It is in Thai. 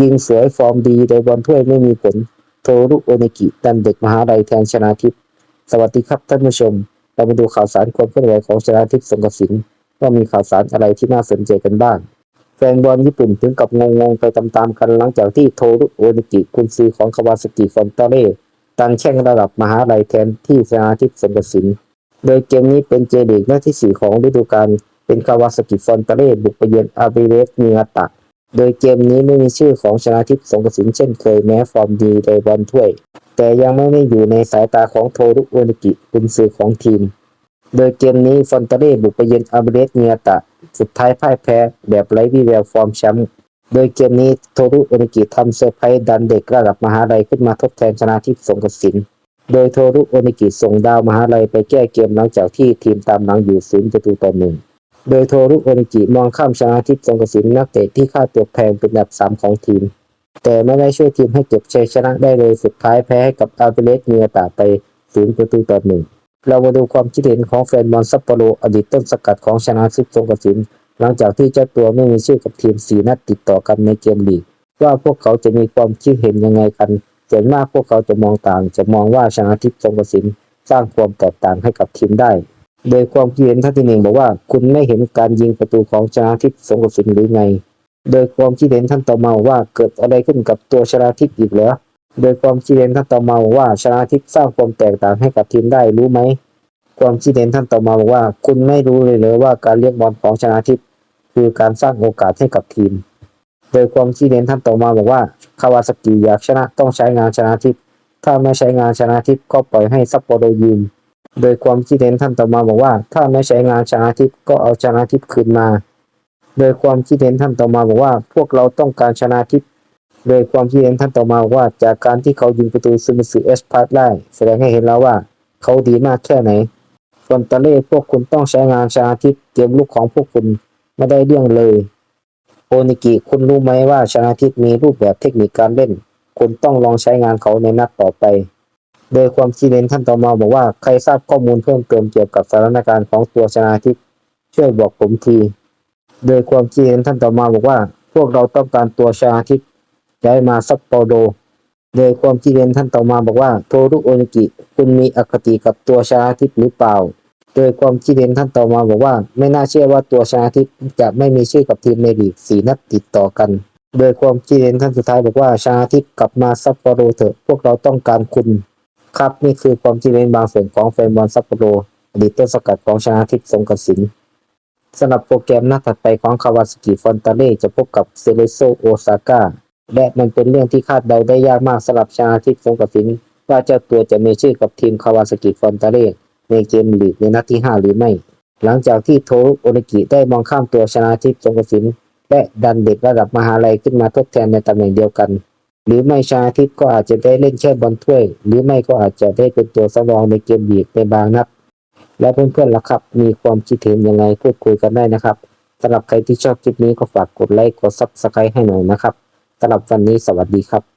ยิงสวยฟอร์มดีโดยบอลถ้วยไม่มีผลโทรุโอเนกิดันเด็กมหาลัยแทนชนาทิพย์สวัสดีครับท่านผู้ชม เรามาดูข่าวสารความเคลื่อนไหวของชนาทิพย์สงกระสินว่ามีข่าวสารอะไรที่น่าสนใจกันบ้างแฟนบอลญี่ปุ่นถึงกับงงๆไปตามๆกันหลังจากที่โทรุโอเนกิกุนซือของคาวาสกิฟอนตาเร่ตันแช่งระดับมหาลัยแทนที่ชนาทิพย์สงกระสินโดยเกมนี้เป็นเจลีกนัดที่ 4 ของฤดูกาลเป็นคาวาสกิฟอนตาเร่บุกไปเยือนอาเบเรสเนียตะ โดยเกมนี้ไม่มีชื่อของชนาทิพย์สงกระสินเช่นเคยแม้ฟอร์มดีในบอลถ้วย แต่ยังไม่ได้อยู่ในสายตาของโทรุโอนิกิกุนซือของทีม โดยเกมนี้ฟอนตาเร่บุกไปเยือนอาร์เบเรสเนียตะ สุดท้ายพ่ายแพ้แบบไร้วี่แววฟอร์มแชมป์โดยเกมนี้โทรุโอนิกิทำเซอร์ไพรส์ดันเด็กระดับมหาลัยขึ้นมาทดแทนชนาทิพย์สงกระสินโดยโทรุโอนิกิส่งดาวมหาลัยไปแก้เกมหลังจากที่ทีมตามหลังอยู่ศูนย์ประตูต่อหนึ่ง โดยโทรุโอนิกิมองข้ามชนะทิพย์สงกระสินนักเตะที่ค่าตัวแพงเป็นอันดับสามของทีม แต่ไม่ได้ช่วยทีมให้เก็บชัยชนะได้เลยสุดท้ายแพ้ให้กับอาเบเลสเนียตาไปศูนย์ประตูต่อหนึ่งเรามาดูความคิดเห็นของแฟนบอลซัปโปโรอดีตต้นสกัดของชนะทิพย์สงกระสินหลังจากที่เจ้าตัวไม่มีชื่อกับทีมสีนัดติดต่อกันในเกมลีกว่าพวกเขาจะมีความคิดเห็นยังไงกันส่วนมากพวกเขาจะมองต่าง จะมองว่าชนะทิพย์สงกระสินสร้างความแตกต่างให้กับทีมได้ โดยความคิดเห็นท่านที่หนึ่งบอกว่า คุณไม่เห็นการยิงประตูของชนะทิพย์สงกสินหรือไง โดยความคิดเห็นท่านต่อมาว่าเกิดอะไรขึ้นกับตัวชนะทิพย์อีกเหรอโดยความคิดเห็นท่านต่อมาว่าชนะทิพย์สร้างความแตกต่างให้กับทีมได้รู้ไหมความคิดเห็นท่านต่อมาบอกว่า คุณไม่รู้เลยเลยว่าการเลี้ยงบอลของชนะทิพย์คือการสร้างโอกาสให้กับทีม โดยความคิดเห็นท่านต่อมาบอกว่าคาวาสกิอยากชนะต้องใช้งานชนะทิพย์ถ้าไม่ใช้งานชนะทิพย์ก็ปล่อยให้ซัปโปโรยืม โดยความคิดเห็นท่านต่อมาบอกว่า ถ้าไม่ใช้งานชนะทิพย์ก็เอาชนะทิพย์คืนมา โดยความคิดเห็นท่านต่อมาบอกว่า พวกเราต้องการชนะทิพย์โดยความคิดเห็นท่านต่อมาบอกว่า จากการที่เขายิงประตูซูมิสึเอสพาร์ตได้แสดงให้เห็นแล้วว่า เขาดีมากแค่ไหนฟอนตาเล่พวกคุณต้องใช้งานชนะทิพย์เกมลุกของพวกคุณไม่ได้เรื่องเลยโอนิกิคุณรู้ไหมว่าชนะทิพย์มีรูปแบบเทคนิคการเล่น คุณต้องลองใช้งานเขาในนัดต่อไป โดยความคิดเห็นท่านต่อมาบอกว่าใครทราบข้อมูลเพิ่มเติมเกี่ยวกับสถานการณ์ของตัวชนะทิพย์ช่วยบอกผมที โดยความคิดเห็นท่านต่อมาบอกว่า พวกเราต้องการตัวชนะทิพย์ย้ายมาซัปโปโรโดยความคิดเห็นท่านต่อมาบอกว่าโทรุโอนิกิคุณมีอคติกับตัวชนะทิพย์หรือเปล่า โดยความคิดเห็นท่านต่อมาบอกว่า ไม่น่าเชื่อว่าตัวชนะทิพย์จะไม่มีชื่อกับทีมในลีกสีนัดติดต่อกันโดยความคิดเห็นท่านสุดท้ายบอกว่าชนะทิพย์กลับมาซัปโปโรเถอะ พวกเราต้องการคุณ ครับนี่คือความคิดเห็นบางส่วนของแฟนบอลซัปโปโรอดีตต้นสกัดของชนะทิพย์สงกระสินสำหรับโปรแกรมนัดถัดไปของคาวาสกิฟอนตาเล่จะพบกับเซเลโซโอซาก้าและมันเป็นเรื่องที่คาดเดาได้ยากมากสำหรับชนะทิพย์สงกระสินว่าเจ้าตัวจะมีชื่อกับทีมคาวาสกิฟอนตาเล่ในเกมลีกในนัดที่ 5 หรือไม่ หลังจากที่โทรุโอนิกิได้มองข้ามตัวชนะทิพย์สงกระสินและดันเด็กระดับมหาลัยขึ้นมาทดแทนในตำแหน่งเดียวกัน หรือไม่ชาทิพย์ก็อาจจะได้เล่นแค่บอลถ้วย หรือไม่ก็อาจจะได้เป็นตัวสำรองในเกมบีกในบางนัดและเพื่อนๆล่ะครับ มีความคิดเห็นยังไงพูดคุยกันได้นะครับสำหรับใครที่ชอบคลิปนี้ก็ฝากกดไลค์กดซับสไครต์ให้หน่อยนะครับสำหรับวันนี้สวัสดีครับ